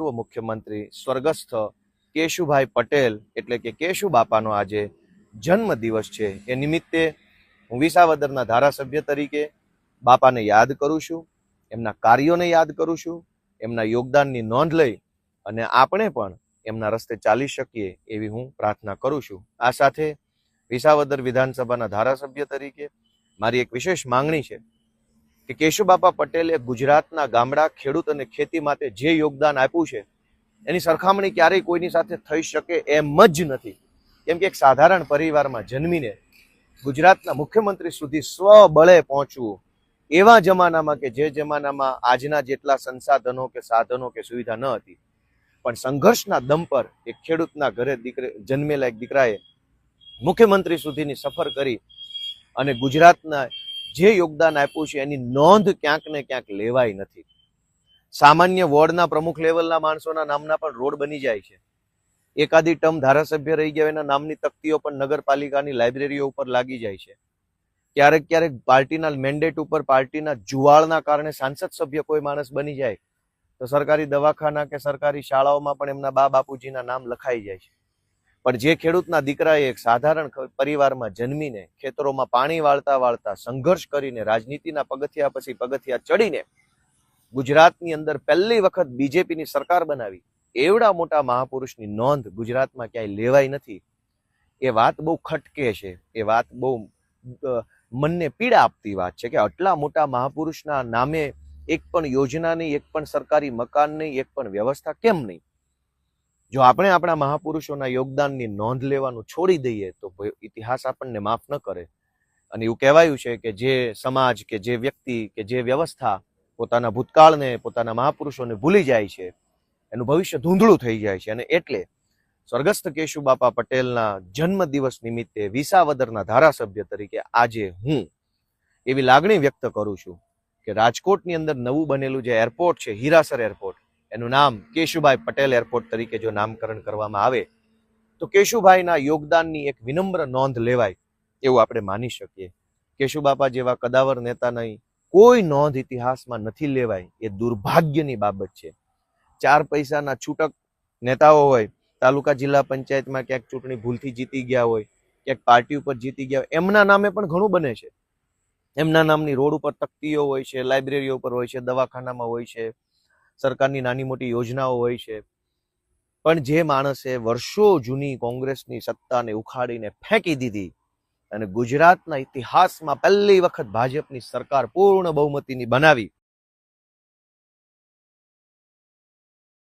પૂર્વ મુખ્યમંત્રી સ્વર્ગસ્થ કેશુભાઈ પટેલ, એટલે કે કેશુ બાપાનો આજે જન્મ દિવસ છે. એ નિમિત્તે હું વિસાવદરના ધારાસભ્ય તરીકે બાપાને યાદ કરું છું, એમના કાર્યોને યાદ કરું છું, એમના યોગદાનની નોંધ લઈ અને આપણે પણ એમના રસ્તે ચાલી શકીએ એવી હું પ્રાર્થના કરું છું. આ સાથે વિસાવદર વિધાનસભાના ધારાસભ્ય તરીકે મારી એક વિશેષ માંગણી છે. કે કેશુબાપા પટેલે ગુજરાતના ગામડા, ખેડૂત અને ખેતી માટે જે યોગદાન આપ્યું છે, એની સરખામણી ક્યારેય કોઈની સાથે થઈ શકે એમ જ નથી. કેમ કે એક સાધારણ પરિવારમાં જન્મીને ગુજરાતના મુખ્યમંત્રી સુધી સ્વબળે પહોંચવું, એવા જમાનામાં કે જે જમાનામાં આજના જેટલા સંસાધનો કે સાધનો કે સુવિધા ન હતી. પણ સંઘર્ષના દમ પર એક ખેડૂતના ઘરે દીકરે, જન્મેલા એક દીકરાએ મુખ્યમંત્રી સુધીની સફર કરી અને ગુજરાતના જે યોગદાન આપ્યું છે એની નોંધ ક્યાંક ને ક્યાંક લેવાય નથી. સામાન્ય વોર્ડના પ્રમુખ લેવલના માણસોના નામના પણ રોડ બની જાય છે. એકાદી ટર્મ ધારાસભ્ય રહી ગયા એના નામની તકતીઓ પણ નગરપાલિકાની લાઇબ્રેરીઓ ઉપર લાગી જાય છે. ક્યારેક ક્યારેક પાર્ટીના મેન્ડેટ ઉપર પાર્ટીના જુવાળના કારણે સાંસદ સભ્ય કોઈ માણસ બની જાય. તો સરકારી દવાખાના કે સરકારી શાળાઓમાં પણ એમના બા બાપુજીના નામ લખાઈ જાય છે. પણ જે ખેડૂતના દીકરાએ એક સાધારણ પરિવારમાં જન્મીને ખેતરોમાં પાણી વાળતા વાળતા સંઘર્ષ કરીને રાજનીતિના પગથિયા પછી પગથિયા ચડીને ગુજરાતની અંદર પહેલી વખત બીજેપીની સરકાર બનાવી, એવડા મોટા મહાપુરુષની નોંધ ગુજરાતમાં ક્યાંય લેવાઈ નથી. એ વાત બહુ ખટકે છે, એ વાત બહુ મનને પીડા આપતી વાત છે કે આટલા મોટા મહાપુરુષના નામે એક પણ યોજના નહીં એક પણ સરકારી મકાન નહીં એક પણ વ્યવસ્થા કેમ નહીં? જો આપણે આપણા મહાપુરુષોના યોગદાનની નોંધ લેવાનું છોડી દઈએ તો ઇતિહાસ આપણને માફ ન કરે. અને એવું કહેવાયું છે કે જે સમાજ કે જે વ્યક્તિ કે જે વ્યવસ્થા પોતાના ભૂતકાળને, પોતાના મહાપુરુષોને ભૂલી જાય છે, એનું ભવિષ્ય ધૂંધળું થઈ જાય છે. અને એટલે સ્વર્ગસ્થ કેશુબાપા પટેલના જન્મ દિવસ નિમિત્તે વિસાવદરના ધારાસભ્ય તરીકે આજે હું એવી લાગણી વ્યક્ત કરું છું કે રાજકોટની અંદર નવું બનેલું જે એરપોર્ટ છે, હીરાસર એરપોર્ટ એનું નામ કેશુભાઈ પટેલ એરપોર્ટ તરીકે જો નામકરણ કરવામાં આવે, તો કેશુભાઈના યોગદાનની એક વિનમ્ર નોંધ લેવાય એવું આપણે માની શકીએ. કેશુબાપા જેવા કદાવર નેતા નહીં કોઈ નોંધ ઇતિહાસમાં નથી લેવાય, એ દુર્ભાગ્યની બાબત છે. ચાર પૈસાના છૂટક નેતાઓ હોય, તાલુકા જિલ્લા પંચાયતમાં ક્યાંક ચૂંટણી ભૂલથી જીતી ગયા હોય, ક્યાંક પાર્ટી ઉપર જીતી ગયા હોય, એમના નામે પણ ઘણું બને છે. એમના નામની રોડ ઉપર તકતીઓ હોય છે, લાઇબ્રેરીઓ ઉપર હોય છે, દવાખાનામાં હોય છે સરકારની નાની મોટી યોજનાઓ હોય છે. પણ જે માણસે વર્ષો જૂની કોંગ્રેસની સત્તાને ઉખાડીને ફેંકી દીધી અને ગુજરાતના ઇતિહાસમાં પહેલી વખત ભાજપની સરકાર પૂર્ણ બહુમતીની બનાવી